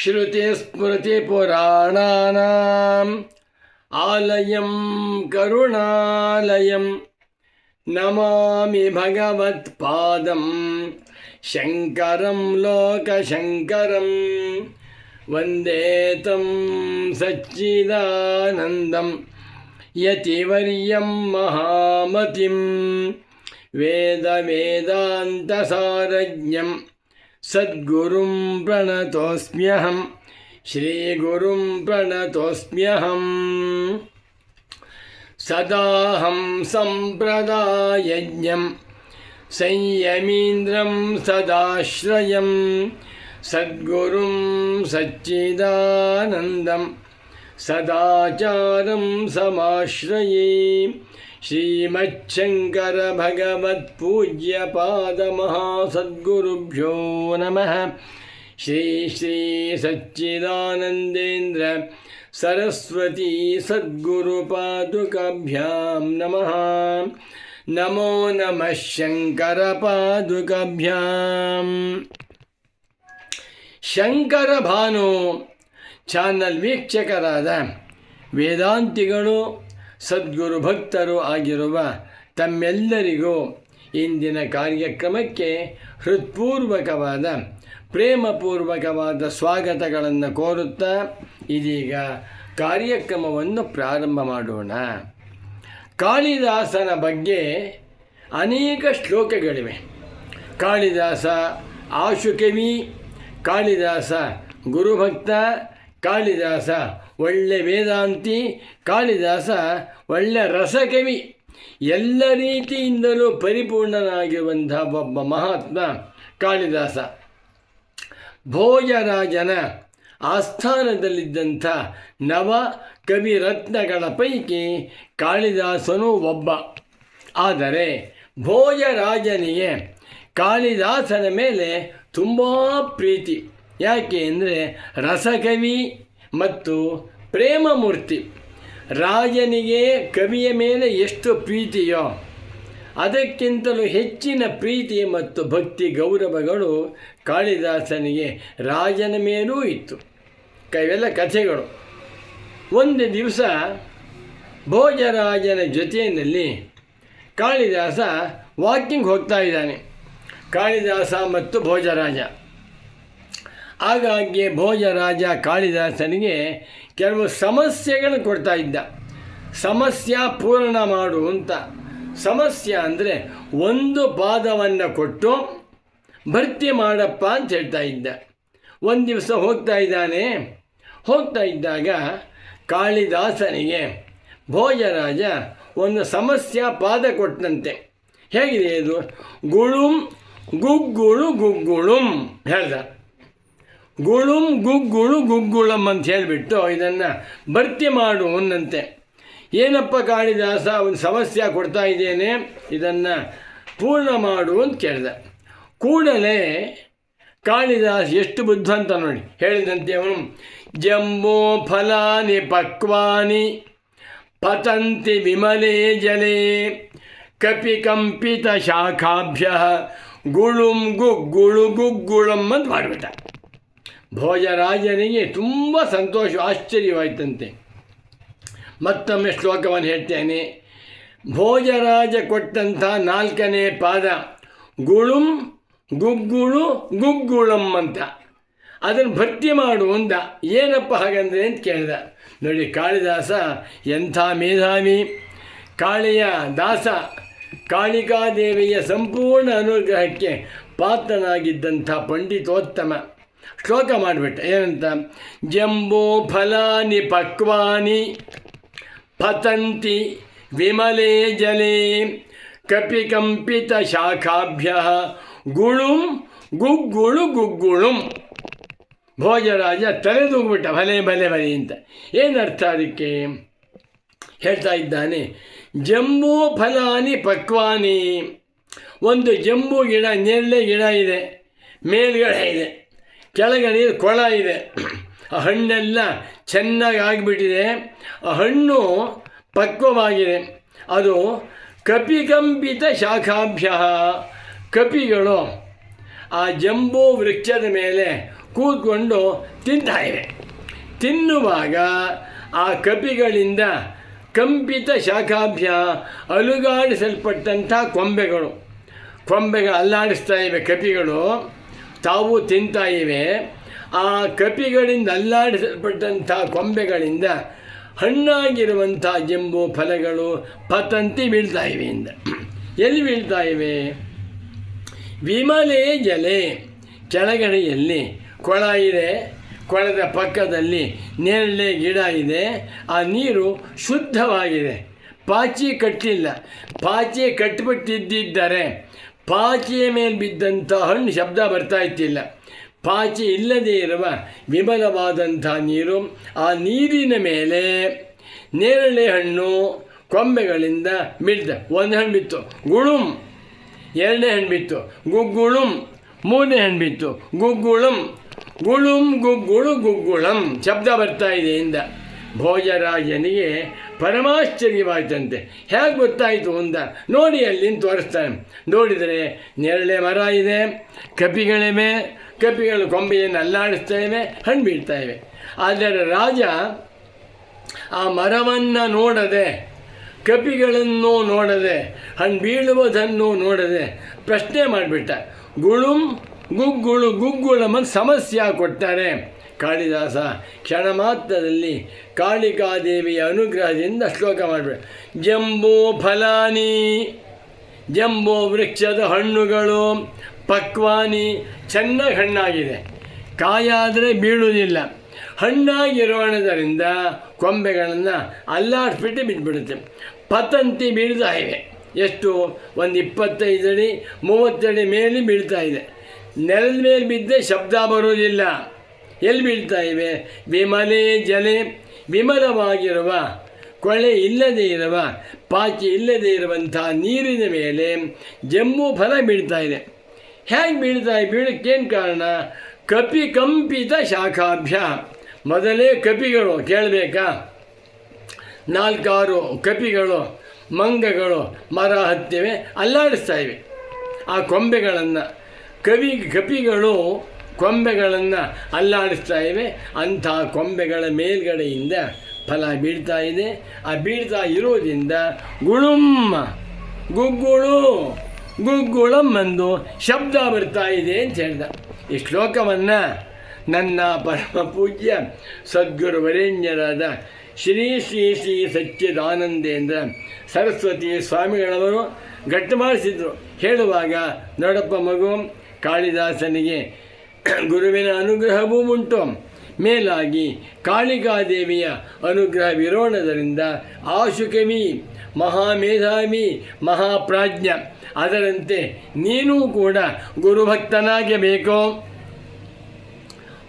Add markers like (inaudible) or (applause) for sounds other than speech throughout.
श्रुतिस्मृतिपुराणानाम् आलयं करुणालयं नमामि भगवत्पादं शङ्करं लोकशङ्करं वन्दे तं सच्चिदानन्दं यतिवर्यं महामतिं वेदवेदान्तसारज्ञं सद्गुरुं प्रणतोऽस्म्यहं श्रीगुरुं प्रणतोऽस्म्यहम्। सदाहं सम्प्रदायज्ञं। संयमीन्द्रं सदाश्रयं। सद्गुरुं सच्चिदानन्दं सदाचारं समाश्रये श्रीमच्छङ्करभगवत्पूज्यपादमहासद्गुरुभ्यो नमः श्री श्री सच्चिदानन्देन्द्र सरस्वती सद्गुरुपादुकाभ्यां नमः नमो नमः शङ्करपादुकाभ्याम् ಶಂಕರ ಭಾನು ಚಾನಲ್ ವೀಕ್ಷಕರಾದ ವೇದಾಂತಿಗಳು ಸದ್ಗುರು ಭಕ್ತರು ಆಗಿರುವ ತಮ್ಮೆಲ್ಲರಿಗೂ ಇಂದಿನ ಕಾರ್ಯಕ್ರಮಕ್ಕೆ ಹೃತ್ಪೂರ್ವಕವಾದ, ಪ್ರೇಮಪೂರ್ವಕವಾದ ಸ್ವಾಗತಗಳನ್ನು ಕೋರುತ್ತಾ ಇದೀಗ ಕಾರ್ಯಕ್ರಮವನ್ನು ಪ್ರಾರಂಭ ಮಾಡೋಣ. ಕಾಳಿದಾಸನ ಬಗ್ಗೆ ಅನೇಕ ಶ್ಲೋಕಗಳಿವೆ. ಕಾಳಿದಾಸ ಆಶುಕವಿ ಕಾಳಿದಾಸ ಗುರುಭಕ್ತ, ಕಾಳಿದಾಸ ಒಳ್ಳೆ ವೇದಾಂತಿ, ಕಾಳಿದಾಸ, ಒಳ್ಳೆ ರಸಕವಿ, ಎಲ್ಲ ರೀತಿಯಿಂದಲೂ ಪರಿಪೂರ್ಣನಾಗಿರುವಂಥ ಒಬ್ಬ ಮಹಾತ್ಮ ಕಾಳಿದಾಸ. ಭೋಜರಾಜನ ಆಸ್ಥಾನದಲ್ಲಿದ್ದಂಥ ನವ ಕವಿರತ್ನಗಳ ಪೈಕಿ ಕಾಳಿದಾಸನೂ ಒಬ್ಬ. ಆದರೆ ಭೋಜರಾಜನಿಗೆ ಕಾಳಿದಾಸನ ಮೇಲೆ ತುಂಬ ಪ್ರೀತಿ. ಯಾಕೆ ಅಂದರೆ ರಸಕವಿ ಮತ್ತು ಪ್ರೇಮಮೂರ್ತಿ. ರಾಜನಿಗೆ ಕವಿಯ ಮೇಲೆ ಎಷ್ಟು ಪ್ರೀತಿಯೋ, ಅದಕ್ಕಿಂತಲೂ ಹೆಚ್ಚಿನ ಪ್ರೀತಿ ಮತ್ತು ಭಕ್ತಿ ಗೌರವಗಳು ಕಾಳಿದಾಸನಿಗೆ ರಾಜನ ಮೇಲೂ ಇತ್ತು. ಕೈವೆಲ್ಲ ಕಥೆಗಳು. ಒಂದು ದಿವಸ ಭೋಜರಾಜನ ಜೊತೆಯಲ್ಲಿ ಕಾಳಿದಾಸ ವಾಕಿಂಗ್ ಹೋಗ್ತಾ ಇದ್ದಾನೆ. ಕಾಳಿದಾಸ ಮತ್ತು ಭೋಜರಾಜ. ಆಗಾಗ್ಗೆ ಭೋಜರಾಜ ಕಾಳಿದಾಸನಿಗೆ ಕೆಲವು ಸಮಸ್ಯೆಗಳನ್ನು ಕೊಡ್ತಾ ಇದ್ದ. ಸಮಸ್ಯೆ ಪೂರ್ಣ ಮಾಡು ಅಂತ. ಸಮಸ್ಯೆ ಅಂದರೆ ಒಂದು ಪಾದವನ್ನು ಕೊಟ್ಟು ಭರ್ತಿ ಮಾಡಪ್ಪ ಅಂತ ಹೇಳ್ತಾ ಇದ್ದ. ಒಂದು ದಿವಸ ಹೋಗ್ತಾ ಇದ್ದಾನೆ. ಹೋಗ್ತಾ ಇದ್ದಾಗ ಕಾಳಿದಾಸನಿಗೆ ಭೋಜರಾಜ ಒಂದು ಸಮಸ್ಯೆ ಪಾದ ಕೊಟ್ಟಂತೆ. ಹೇಗಿದೆ ಇದು? ಗುಳುಂ ಗುಗ್ಗುಳು ಗುಗ್ಗುಳುಂ ಹೇಳ್ದ. ಗುಳುಂ ಗುಗ್ಗುಳು ಗುಗ್ಗುಳಂ ಅಂತ ಹೇಳಿಬಿಟ್ಟು ಇದನ್ನು ಭರ್ತಿ ಮಾಡು ಅನ್ನಂತೆ. ಏನಪ್ಪ ಕಾಳಿದಾಸ, ಒಂದು ಸಮಸ್ಯೆ ಕೊಡ್ತಾ ಇದ್ದೇನೆ, ಇದನ್ನು ಪೂರ್ಣ ಮಾಡು ಅಂತ ಕೇಳಿದೆ. ಕೂಡಲೇ ಕಾಳಿದಾಸ್ ಎಷ್ಟು ಬುದ್ಧ ಅಂತ ನೋಡಿ, ಹೇಳಿದಂತೆ ಅವನು, ಜಂಬೋ ಫಲಾನಿ ಪಕ್ವಾನಿ, ಪತಂತಿ ವಿಮಲೇ ಜಲೇ ಕಪಿ ಕಂಪಿತ ಶಾಖಾಭ್ಯ, ಗುಳುಂ ಗುಗ್ಗುಳು ಗುಗ್ಗುಳಂ ಅಂತ ಮಾಡಿಬಿಟ್ಟ ಭೋಜರಾಜನಿಗೆ ತುಂಬ ಸಂತೋಷ, ಆಶ್ಚರ್ಯವಾಯಿತಂತೆ. ಮತ್ತೊಮ್ಮೆ ಶ್ಲೋಕವನ್ನು ಹೇಳ್ತೇನೆ. ಭೋಜರಾಜ ಕೊಟ್ಟಂಥ ನಾಲ್ಕನೇ ಪಾದ ಗುಳುಂ ಗುಗ್ಗುಳು ಗುಗ್ಗುಳಂ ಅಂತ ಅದನ್ನು ಭರ್ತಿ ಮಾಡು ಅಂದ. ಏನಪ್ಪ ಹಾಗಂದ್ರೆ ಅಂತ ಕೇಳಿದ. ನೋಡಿ, ಕಾಳಿದಾಸ ಎಂಥ ಮೇಧಾವಿ. ಕಾಳಿಯ ದಾಸ ಕಾಳಿಕಾದೇವಿಯ ಸಂಪೂರ್ಣ ಅನುಗ್ರಹಕ್ಕೆ ಪಾತ್ರನಾಗಿದ್ದಂಥ ಪಂಡಿತೋತ್ತಮ. ಶ್ಲೋಕ ಮಾಡಿಬಿಟ್ಟ ಏನಂತ? ಜಂಬೋ ಫಲಾನಿ ಪಕ್ವಾನಿ ಪತಂತಿ ವಿಮಲೇ ಜಲೇ ಕಪಿಕಂಪಿತ ಶಾಖಾಭ್ಯ ಗುಳುಂ ಗುಗ್ಗುಳು ಗುಗ್ಗುಳುಂ. ಭೋಜರಾಜ ತಲೆದೂಗ್ಬಿಟ್ಟ ಭಲೆ ಭಲೆ ಭಲೆ ಅಂತ. ಏನರ್ಥ ಅದಕ್ಕೆ? ಹೇಳ್ತಾ ಇದ್ದಾನೆ, ಜಂಬೂ ಫಲಾನಿ ಪಕ್ವಾನಿ. ಒಂದು ಜಂಬೂ ಗಿಡ, ನೇರಳೆ ಗಿಡ ಇದೆ, ಮೇಲ್ಗಡೆ ಇದೆ. ಕೆಳಗಡೆ ಕೊಳ ಇದೆ. ಆ ಹಣ್ಣೆಲ್ಲ ಚೆನ್ನಾಗಿ ಆಗಿಬಿಟ್ಟಿದೆ. ಆ ಹಣ್ಣು ಪಕ್ವವಾಗಿದೆ. ಅದು ಕಪಿಕಂಪಿತ ಶಾಖಾಭ್ಯ ಕಪಿಗಳು ಆ ಜಂಬೂ ವೃಕ್ಷದ ಮೇಲೆ ಕೂತ್ಕೊಂಡು ತಿಂತಾ ಇವೆ. ತಿನ್ನುವಾಗ ಆ ಕಪಿಗಳಿಂದ ಕಂಪಿತ ಶಾಖಾಭ್ಯ ಅಲುಗಾಡಿಸಲ್ಪಟ್ಟಂಥ ಕೊಂಬೆಗಳು. ಕೊಂಬೆಗಳು ಅಲ್ಲಾಡಿಸ್ತಾ ಇವೆ ಕಪಿಗಳು. ತಾವು ತಿಂತಾ ಇವೆ. ಆ ಕಪಿಗಳಿಂದ ಅಲ್ಲಾಡಿಸಲ್ಪಟ್ಟಂಥ ಕೊಂಬೆಗಳಿಂದ ಹಣ್ಣಾಗಿರುವಂಥ ಜಂಬು ಫಲಗಳು ಪತಂತಿ ಬೀಳ್ತಾ ಇವೆ ಇಂದ. ಎಲ್ಲಿ ಬೀಳ್ತಾ ಇವೆ? ವಿಮಲೆ ಜಲೆ ಕೆಳಗಡೆಯಲ್ಲಿ ಕೊಳ ಇದೆ, ಕೊಳದ ಪಕ್ಕದಲ್ಲಿ ನೇರಳೆ ಗಿಡ ಇದೆ, ಆ ನೀರು ಶುದ್ಧವಾಗಿದೆ. ಪಾಚಿ ಕಟ್ಟಿಲ್ಲ. ಪಾಚಿ ಕಟ್ಟಿಬಿಟ್ಟಿದ್ದರೆ ಪಾಚಿಯ ಮೇಲೆ ಬಿದ್ದಂಥ ಹಣ್ಣು ಶಬ್ದ ಬರ್ತಾ ಇತ್ತಿಲ್ಲ. ಪಾಚಿ ಇಲ್ಲದೇ ಇರುವ ವಿಮಲವಾದಂಥ ನೀರು ಆ ನೀರಿನ ಮೇಲೆ ನೇರಳೆ ಹಣ್ಣು ಕೊಂಬೆಗಳಿಂದ ಬಿದ್ದ ಒಂದು ಹಣ್ಣು ಬಿತ್ತು. ಗುಳುಂ. ಎರಡನೇ ಹಣ್ಣು ಬಿತ್ತು. ಗುಗ್ಗುಳುಂ. ಮೂರನೇ ಹಣ್ಣು ಬಿತ್ತು. ಗುಗ್ಗುಳುಂ. ಗುಳುಂ ಗುಗ್ಗುಳು ಗುಗ್ಗುಳಂ. ಶಬ್ದ ಬರ್ತಾ ಇದೆ ಇಂದ. ಭೋಜರಾಜನಿಗೆ ಪರಮಾಶ್ಚರ್ಯವಾಯ್ತಂತೆ. ಹೇಗೆ ಗೊತ್ತಾಯಿತು ಅಂದ ನೋಡಿ ಅಲ್ಲಿ ತೋರಿಸ್ತಾನೆ. ನೋಡಿದರೆ ನೆರಳೆ ಮರ ಇದೆ ಕಪಿಗಳಿವೆ ಕಪಿಗಳು ಕೊಂಬೆಯನ್ನು ಅಲ್ಲಾಡಿಸ್ತಾ ಇವೆ, ಹಣ್ಣು ಬೀಳ್ತಾ ಇವೆ. ಆದರೆ ರಾಜ ಆ ಮರವನ್ನು ನೋಡದೆ, ಕಪಿಗಳನ್ನು ನೋಡದೆ, ಹಣ್ಣು ಬೀಳುವುದನ್ನು ನೋಡದೆ ಪ್ರಶ್ನೆ ಮಾಡಿಬಿಟ್ಟ. ಗುಳುಂ ಗುಗ್ಗುಳು ಗುಗ್ಗುಳಮ್ಮ ಸಮಸ್ಯೆ ಕೊಡ್ತಾರೆ. ಕಾಳಿದಾಸ ಕ್ಷಣ ಮಾತ್ರದಲ್ಲಿ ಕಾಳಿಕಾದೇವಿಯ ಅನುಗ್ರಹದಿಂದ ಶ್ಲೋಕ ಮಾಡಬೇಡ ಜಂಬೋ ಫಲಾನಿ, ಜಂಬೋ ವೃಕ್ಷದ ಹಣ್ಣುಗಳು, ಪಕ್ವಾನಿ ಚೆನ್ನಾಗಿ ಹಣ್ಣಾಗಿದೆ. ಕಾಯಾದರೆ ಬೀಳುವುದಿಲ್ಲ. ಹಣ್ಣಾಗಿರೋಣದರಿಂದ ಕೊಂಬೆಗಳನ್ನು ಅಲ್ಲಾಡಿಸ್ಬಿಟ್ಟು ಬಿದ್ದುಬಿಡುತ್ತೆ ಪತಂತಿ ಬೀಳ್ತಾ ಇವೆ ಎಷ್ಟು? ಒಂದು ಇಪ್ಪತ್ತೈದು ಅಡಿ ಮೂವತ್ತಡಿ ಮೇಲೆ ಬೀಳ್ತಾ ಇದೆ. ನೆಲದ ಮೇಲೆ ಬಿದ್ದರೆ ಶಬ್ದ ಬರೋದಿಲ್ಲ ಎಲ್ಲಿ ಬೀಳ್ತಾ ಇವೆ? ವಿಮಲೆ ಜಲೆ, ವಿಮಲವಾಗಿರುವ ಕೊಳೆ ಇಲ್ಲದೇ ಇರುವ ಪಾಚಿ ಇಲ್ಲದೇ ಇರುವಂಥ ನೀರಿನ ಮೇಲೆ ಜಮ್ಮು ಫಲ ಬೀಳ್ತಾ ಇದೆ. ಹೇಗೆ ಬೀಳ್ತಾ ಬೀಳಕ್ಕೇನು ಕಾರಣ? ಕಪಿ ಕಂಪಿತ ಶಾಖಾಭ್ಯ. ಮೊದಲೇ ಕಪಿಗಳು ಕೇಳಬೇಕಾ? ನಾಲ್ಕಾರು ಕಪಿಗಳು, ಮಂಗಗಳು ಮರ ಹತ್ತಿವೆ, ಅಲ್ಲಾಡಿಸ್ತಾ ಇವೆ. ಆ ಕೊಂಬೆಗಳನ್ನು ಕವಿ ಕಪಿಗಳು ಕೊಂಬೆಗಳನ್ನು ಅಲ್ಲಾಡಿಸ್ತಾ ಇವೆ. ಅಂಥ ಕೊಂಬೆಗಳ ಮೇಲ್ಗಡೆಯಿಂದ ಫಲ ಬೀಳ್ತಾ ಇದೆ. ಆ ಬೀಳ್ತಾ ಇರುವುದರಿಂದ ಗುಳುಮ್ಮ, ಗುಗ್ಗುಳು ಗುಗ್ಗುಳಮ್ ಎಂದು ಶಬ್ದ ಬರ್ತಾ ಇದೆ ಅಂತ ಹೇಳ್ದ. ಈ ಶ್ಲೋಕವನ್ನು ನನ್ನ ಪರಮ ಪೂಜ್ಯ ಸದ್ಗುರು ವರೇಣ್ಯರಾದ ಶ್ರೀ ಶ್ರೀ ಶ್ರೀ ಸಚ್ಚಿದಾನಂದೇಂದ್ರ ಸರಸ್ವತಿ ಸ್ವಾಮಿಗಳವರು ಗಟ್ಟು ಮಾಡಿಸಿದರು. ಹೇಳುವಾಗ, ನೋಡಪ್ಪ ಮಗು, ಕಾಳಿದಾಸನಿಗೆ (coughs) ಗುರುವಿನ ಅನುಗ್ರಹವೂ ಉಂಟು. ಮೇಲಾಗಿ ಕಾಳಿಕಾದೇವಿಯ ಅನುಗ್ರಹವಿರೋಣದರಿಂದ ಆಶುಕವಿ ಮಹಾಮೇಧಾವಿ, ಮಹಾಪ್ರಾಜ್ಞ, ಅದರಂತೆ ನೀನೂ ಕೂಡ ಗುರುಭಕ್ತನಾಗಬೇಕು.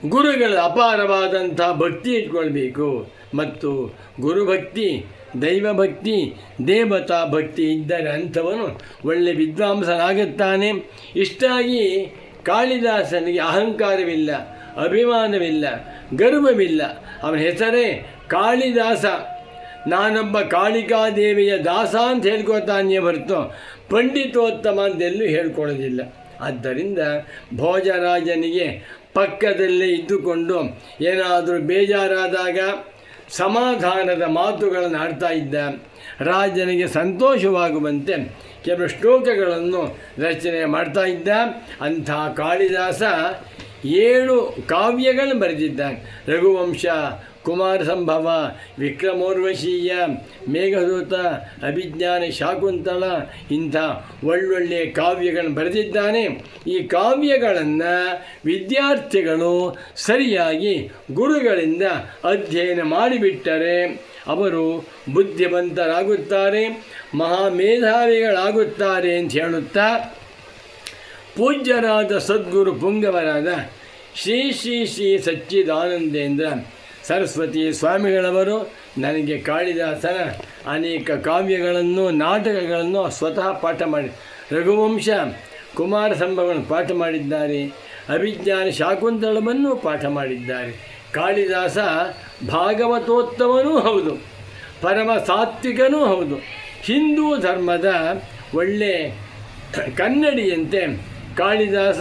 ಗುರುಗಳ ಅಪಾರವಾದಂಥ ಭಕ್ತಿ ಇಟ್ಕೊಳ್ಬೇಕು. ಮತ್ತು ಗುರುಭಕ್ತಿ, ದೈವಭಕ್ತಿ, ದೇವತಾ ಭಕ್ತಿ ಇದ್ದರೆ ಅಂಥವನು ಒಳ್ಳೆ ವಿದ್ವಾಂಸನಾಗುತ್ತಾನೆ. ಇಷ್ಟಾಗಿ ಕಾಳಿದಾಸನಿಗೆ ಅಹಂಕಾರವಿಲ್ಲ, ಅಭಿಮಾನವಿಲ್ಲ, ಗರ್ವವಿಲ್ಲ. ಅವನ ಹೆಸರೇ ಕಾಳಿದಾಸ. ನಾನೊಬ್ಬ ಕಾಳಿಕಾದೇವಿಯ ದಾಸ ಅಂತ ಹೇಳ್ಕೊತಾನೆ ಹೊರತು ಪಂಡಿತೋತ್ತಮ ಅಂತೆಲ್ಲೂ ಹೇಳ್ಕೊಳ್ಳೋದಿಲ್ಲ. ಆದ್ದರಿಂದ ಭೋಜರಾಜನಿಗೆ ಪಕ್ಕದಲ್ಲೇ ಇದ್ದುಕೊಂಡು ಏನಾದರೂ ಬೇಜಾರಾದಾಗ ಸಮಾಧಾನದ ಮಾತುಗಳನ್ನು ಆಡ್ತಾ ಇದ್ದ ರಾಜನಿಗೆ ಸಂತೋಷವಾಗುವಂತೆ ಕೆಲವು ಶ್ಲೋಕಗಳನ್ನು ರಚನೆ ಮಾಡ್ತಾ ಇದ್ದ. ಅಂಥ ಕಾಳಿದಾಸ ಏಳು ಕಾವ್ಯಗಳನ್ನು ಬರೆದಿದ್ದಾನೆ. ರಘುವಂಶ ಕುಮಾರ ಸಂಭವ ವಿಕ್ರಮೋರ್ವಶೀಯ, ಮೇಘದೂತ, ಅಭಿಜ್ಞಾನ ಶಾಕುಂತಳ ಇಂಥ ಒಳ್ಳೊಳ್ಳೆಯ ಕಾವ್ಯಗಳನ್ನು ಬರೆದಿದ್ದಾನೆ. ಈ ಕಾವ್ಯಗಳನ್ನು ವಿದ್ಯಾರ್ಥಿಗಳು ಸರಿಯಾಗಿ ಗುರುಗಳಿಂದ ಅಧ್ಯಯನ ಮಾಡಿಬಿಟ್ಟರೆ ಅವರು ಬುದ್ಧಿವಂತರಾಗುತ್ತಾರೆ, ಮಹಾಮೇಧಾವಿಗಳಾಗುತ್ತಾರೆ ಅಂತ ಹೇಳುತ್ತಾ ಪೂಜ್ಯರಾದ ಸದ್ಗುರು ಪುಂಗವರಾದ ಶ್ರೀ ಶ್ರೀ ಶ್ರೀ ಸಚ್ಚಿದಾನಂದೇಂದ್ರ ಸರಸ್ವತಿ ಸ್ವಾಮಿಗಳವರು ನನಗೆ ಕಾಳಿದಾಸನ ಅನೇಕ ಕಾವ್ಯಗಳನ್ನು, ನಾಟಕಗಳನ್ನು ಸ್ವತಃ ಪಾಠ ಮಾಡಿ. ರಘುವಂಶ ಕುಮಾರ ಸಂಭವನ ಪಾಠ ಮಾಡಿದ್ದಾರೆ. ಅಭಿಜ್ಞಾನ ಶಾಕುಂತಳವನ್ನು ಪಾಠ ಮಾಡಿದ್ದಾರೆ. ಕಾಳಿದಾಸ ಭಾಗವತೋತ್ತಮನೂ ಹೌದು. ಪರಮ ಸಾತ್ವಿಕನೂ ಹೌದು. ಹಿಂದೂ ಧರ್ಮದ ಒಳ್ಳೆ ಕನ್ನಡಿಯಂತೆ ಕಾಳಿದಾಸ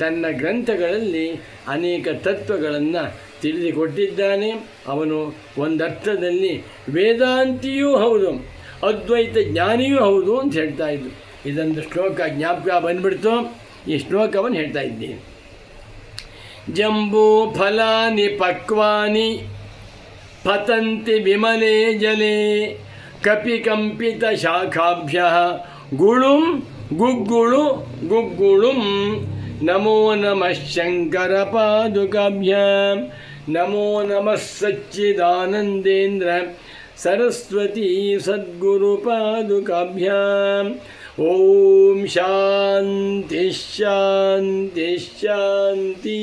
ತನ್ನ ಗ್ರಂಥಗಳಲ್ಲಿ ಅನೇಕ ತತ್ವಗಳನ್ನು ತಿಳಿದುಕೊಟ್ಟಿದ್ದಾನೆ ಅವನು ಒಂದರ್ಥದಲ್ಲಿ ವೇದಾಂತಿಯೂ ಹೌದು, ಅದ್ವೈತ ಜ್ಞಾನಿಯೂ ಹೌದು ಅಂತ ಹೇಳ್ತಾ ಇದ್ದು ಇದೊಂದು ಶ್ಲೋಕ ಜ್ಞಾಪಕ ಬಂದ್ಬಿಡ್ತು. ಈ ಶ್ಲೋಕವನ್ನು ಹೇಳ್ತಾ ಇದ್ದೀನಿ ಜಂಬೂ ಫಲಾನಿ ಪಕ್ವಾನಿ ಪತಂತಿ ವಿಮಲೆ ಜಲೆ ಕಪಿಕಂಪಿತ ಶಾಖಾಭ್ಯ ಗುಳುಂ ಗುಗ್ಗುಳು ಗುಗ್ಗುಳುಂ ನಮೋ ನಮಃ ಶಂಕರ ಪಾದುಕಾಭ್ಯಾಂ ನಮೋ ನಮಃ ಸಚ್ಚಿದಾನಂದೇಂದ್ರ ಸರಸ್ವತಿ ಸದ್ಗುರು ಪಾದುಕಾಭ್ಯಾಂ ಓಂ ಶಾಂತಿ ಶಾಂತಿ ಶಾಂತಿ